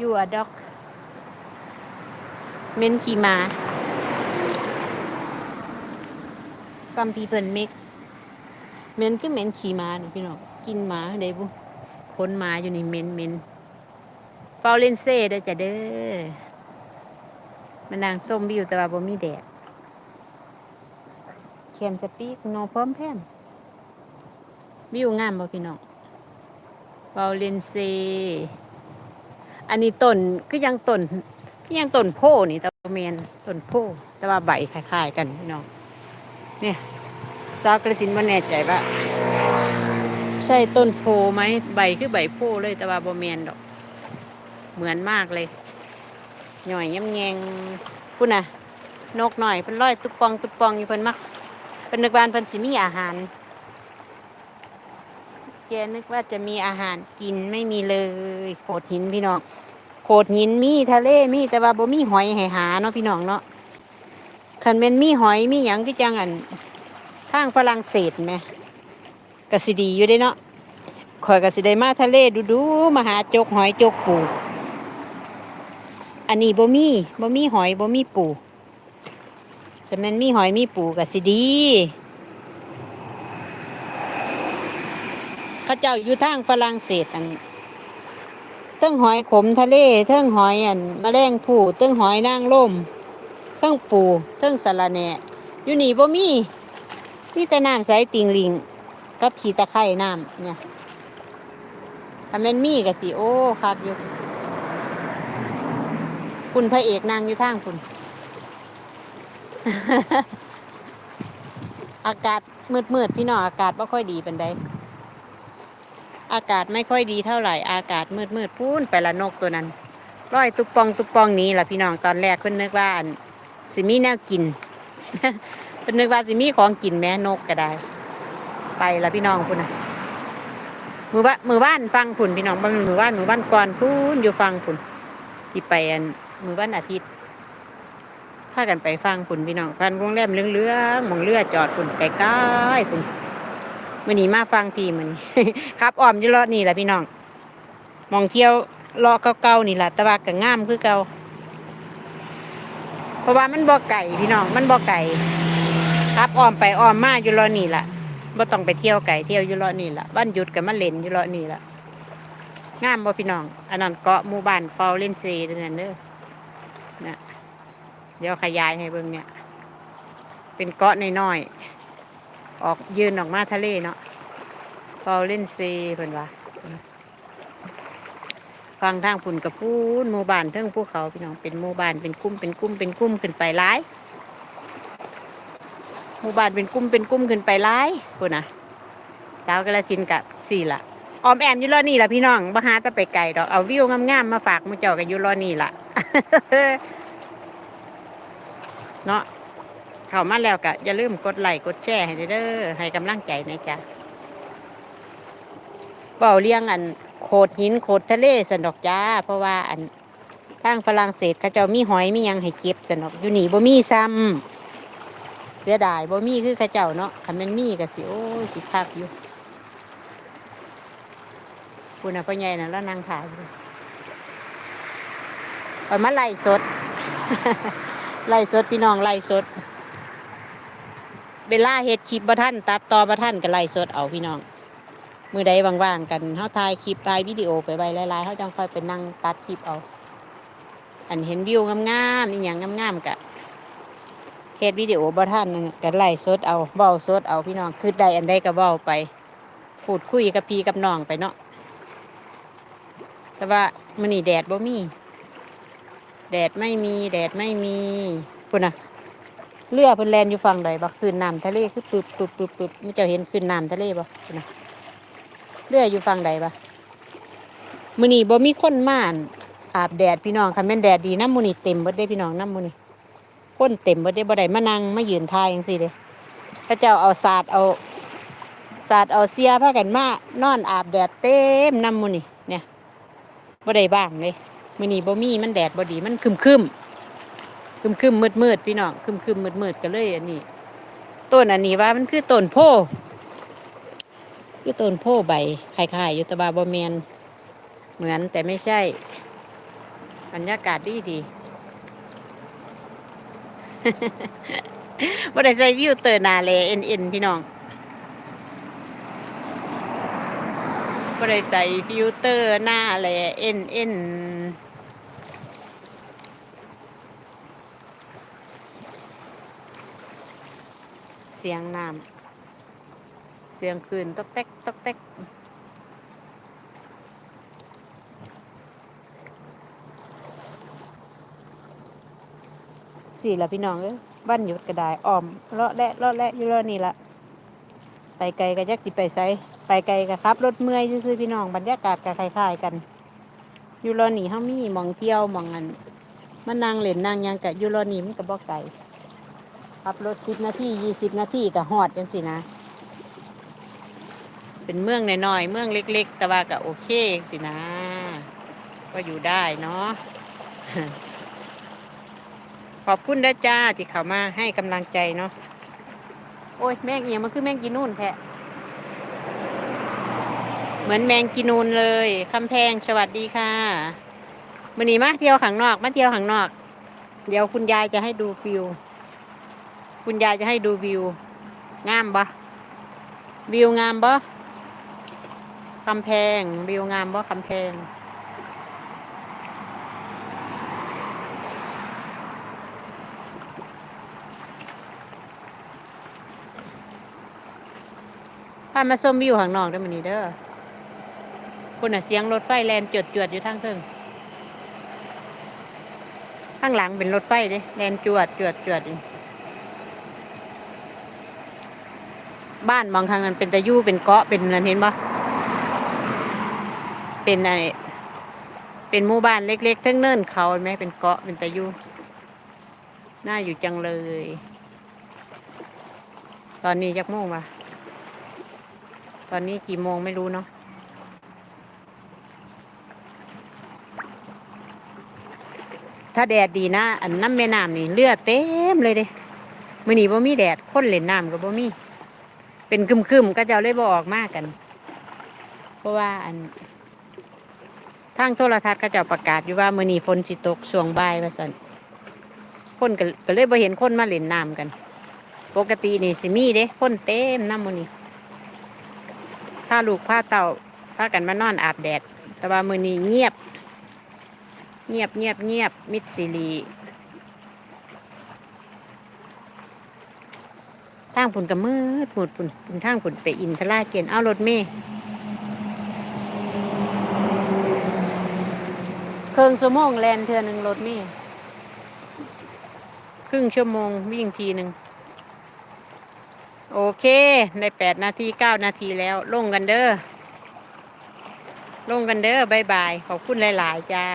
you a dog เม้นขี่ม้า some people make เม้นคือเม้นขี่ม้านี่พี่น้องกินหมาได้บุขนหมาอยู่นี่เม้นเม้นเฝ้าเล่นเซ่เด้จ้ะเด้อมันนางส้มวิวแต่ว่าบ่มีแดดเขียนสปีกโนพร้อมแพมวิวงามบ่พี่น้องเฝ้าเล่นเซ่ อันนี้ต้นคือยังต้นคือยังต้นโพนี่ต่ว่าแมนต้นโพแต่ว่าใบคล้ายๆกันพี่น้องเนี่ยสากระสินบ่แน่ใจว่าใช่ต้นโพไหมใบคือใบโพเลยแต่ว่าบ่แมนดอก เหมือนมากเลยหน่อยแงมแงงพุ่นน่ะนกหน่อยเพิ่นลอยตุ๊บปองตุ๊บปองอยู่เพิ่นมักเพิ่นนึกว่าเพิ่นสิมีอาหาร แกนึกว่าจะมีอาหารกินไม่มีเลยโขดหินพี่น้องโขดหินมีทะเลมีแต่ว่าบ่มีหอยให้หาเนาะพี่น้องเนาะคันเป็นมีหอยมีหยังที่จังอันทางฝรั่งเศสไหมก็สิดีอยู่เด้เนาะข่อยก็สิได้มาทะเลดูดูมาหาจกหอยจกปูอันนี้บ่มีบ่มีหอยบ่มีปูแต่มันมีหอยมีปูก็สิดี เขาเจ้าอยู่ทางฝรั่งเศสอันเทั้งหอยขมทะเลเทั้งหอยอันแมลงผู้เทั้งหอยนางร่มเทั้งปูเทั้งสะระแหน่อยู่นี่บ่มีมีแต่น้ำใสติงลิงกับขี้ตะไคร่น้ำเนี่ยถ้าแมันมีก็สิโอ้ครับอยู่คุณพระเอกนางอยู่ทางคุณอากาศมืดๆพี่น้องอากาศไม่ค่อยดีเป็นได อากาศไม่ค่อยดีเท่าไหร่ อากาศมืดมืดๆพูนไปละนกตัวนั้นร้อยตุบปองตุบปองนี้ล่ะพี่น้องตอนแรกเพิ่นนึกว่าอันสิมีแนวกินเพิ่นนึกว่าสิมีของกินแม่นกก็ได้ ไปละพี่น้องพุ่นน่ะมือบ้านมือบ้านฟังพุ่นพี่น้องบ้านมือบ้านมือบ้านก่อนพูนอยู่ฟังพุ่นที่ไปอันมือวันอาทิตย์พากันไปฟังปุ่นพี่น้องฟันโรงแรมเลื้องๆมองเรือจอดปุ่นใกล้ๆปุ่น มื่อนี้มาฟังพี่มือนี้ครับอ้อมอยู่เลาะนี่แหละพี่น้องมองเที่ยวเลาะเก่าๆนี่แหละต่ว่าก็งามคือเก่าเพราะว่ามันบ่ไก่พี่น้องมันบ่ไก่ครับอ้อมไปอ้อมมาอยู่เลาะนี่แหละบ่ต้องไปเที่ยวไก่เที่ยวอยู่เลาะนี่แหละบ้านหยุดกับมาเล่นอยู่เลาะนี่แหละงามบ่พี่น้อง อันนั้นเกาะหมู่บ้านฟอลเลนซีนั่นเด้อนะเดี๋ยวขยายให้เบิ่งเนี่ย เป็นเกาะน้อยๆ ออกยืนออกมาทะเลเนาะฟอเล่นซีเพิ่นว่าฟังทางปุ่นกับพูนหมู่บ้านเทิงภูเขาพี่น้องเป็นหมู่บ้านเป็นกลุ่มเป็นกลุ่มเป็นกลุ่มขึ้นไปหลายหมู่บ้านเป็นกลุ่มเป็นกลุ่มขึ้นไปหลายพุ่นน่ะสาวกระสินกับสี่ละออมแอมอยู่รอนี่ล่ะพี่น้องบ่หาตะไปไกลดอกเอาวิวงามๆมาฝากมูเจ้ากันอยู่รอนี่ล่ะเนาะ เข้ามาแล้วก็อย่าลืมกดไลค์กดแชร์ให้เด้อให้กำลังใจนะจ๊ะเป่าเลี้ยงอันโขดหินโขดทะเลสนดอกจ้า เพราะว่าอันทางฝรั่งเศสเขาเจ้ามีหอยมียังให้เก็บสนอกอยู่นี่บ่มีซ้ำเสียดายบ่มีคือเขาเจ้าเนาะถ้ามันมีก็สิโอ้ยสิคักอยู่คุณน่ะพ่อใหญ่น่ะแล้วนางถ่ายอยู่เอามาไล่สด ไล่สดพี่น้องไล่สด เวลาเฮ็ดคลิปบ่ท่านตัดต่อบ่ท่านก็ไล่สดเอาพี่น้อง มือใดว่างๆกันเฮาถ่ายคลิปถ่ายวิดีโอไปไว้หลายๆเฮาจังค่อยไปนั่งตัดคลิปเอา อันเห็นวิวงามๆอีหยังงามๆกะเฮ็ดวิดีโอบ่ท่านนั่นก็ไล่สดเอาเว้าสดเอาพี่น้องคือได้อันใดก็เว้าไปพูดคุยกับพี่กับน้องไปเนาะแต่ว่ามันนี่แดดบ่มี แดดไม่มี แดดไม่มีพุ่นน่ะ เรือเพิ่นแลนอยู่ฝั่งใดบ่คืนน้ำทะเลคือปึบปึบปึบปึบไม่เจ้าเห็นคืนน้ำทะเลบ่นะเรืออยู่ฝั่งใดบ่มื้อนี้บ่มีคนมาอั่นอาบแดดพี่น้องคันแม่นแดดดีน้ำมื้อนี้เต็มเบิดด้พี่น้องน้ำมื้อนี้คนเต็มเบิดด้บ่ได้มานั่งมายืนทายจังซี่เด้พระเจ้าเอาศาสตร์เอาศาสตร์เอาเสียพากันมานอนอาบแดดเต็มน้ำมื้อนี้เนี่ยบ่ได้บ้างเลยมื้อนี้บ่มีมันแดดบ่ดีมันคึมคึม คึมคึมมืดมืดพี่น้องคึมคึมมืดมืดๆก็เลยอันนี้ต้นอันนี้ว่ามันคือต้นโพคือต้นโพใบคล้ายๆอยู่ตะบาบ่แมนเหมือนแต่ไม่ใช่บรรยากาศดีดีบ่ได้ใส่วิวเตอร์หนาแลเอ็นเอ็นพี่น้องบ่ได้ใส่ฟิลเตอร์หน้าแลเอ็นเอ็น สียงน้ำเสียงคืนตอกแตกตอกแตกสี่ละพี่น้องเอ้ยบ้านหยุดก็ได้อ้อมเลาะและเลาะและอยู่เลาะนี่ละไปไกลก็ยักสิไปไสไปไกลก็ครับ รถเมื่อยซื่อพี่น้องบรรยากาศก็คล้ายๆกัน อยู่เลาะนี่เฮามีหมองเที่ยวหมองอันมันนั่งเล่นนั่งยังกะอยู่เลาะนี่มันก็บ่ไกล ขับรถสิบนาทียี่สิบนาทีก็ฮอดจังสินะ เป็นเมืองน้อยๆเมืองเล็ก ๆ แต่ว่าก็โอเคจังสินะ ก็อยู่ได้เนาะขอบคุณนะจ้าที่เขามาให้กำลังใจเนาะโอ้ยแมงเอียงมันคือแมงกินนูนแท้เหมือนแมงกินนูนเลยคำแพงสวัสดีค่ะมื่อนี้มาเที่ยวข้างนอก มาเที่ยวข้างนอก เดี๋ยวคุณยายจะให้ดูวิว คุณยายจะให้ดูวิว งามปะวิวงามปะคำแพง วิวงามปะคำแพง พามาชมวิวข้างนอกได้อมันนี้เด้อคุณน่ะเสียงรถไฟแลนจวดจวดๆอยู่ทางเทิงข้างหลังเป็นรถไฟเด้แลนจวดจวดจวดอยู่ บ้านบางทางนั้นเป็นตะยู่เป็นเกาะเป็นนั่นเห็นปะเป็นไอเป็นหมู่บ้านเล็กๆทั้งเนินเขาไหมเป็นเกาะเป็นตะยู่น่าอยู่จังเลย ตอนนี้ยักโมงวะตอนนี้กี่โมงไม่รู้เนาะถ้าแดดดีนะ อันน้ำแม่น้ำนี่เลือดเต็มเลยเด้มื่อนี้บ่มีแดด คนเล่นน้ำก็บ่มี เป็นคึมคึมก็จะเลยบออกมากกัน เพราะว่าอันทางโทรทัศน์ก็จะประกาศอยู่ว่ามือนีฝนสิตกช่วงบ่ายว่าซั่นคนก็เลยบ่เห็นคนมาเล่นน้ำกัน ปกตินี่สิมีเด้คนเต็มน้ำมือนี้าลูกพาเต่าพากันมานอนอาบแดด แต่ว่ามือนีเงียบ เงียบเงียบเงียบมิดซีรี ทางผุนกับมืดหมดผุนผุนทางผุนไปอินทราเกียนเอารถเมย์เครื่องชั่วโมงแลนเทือหนึ่งรถเมย์ครึ่งชั่วโมงวิ่งทีหนึ่งโอเคได้แปดนาทีเก้านาทีแล้วลงกันเด้อลงกันเด้อบายบาย ขอบคุณหลาย ๆ จ้า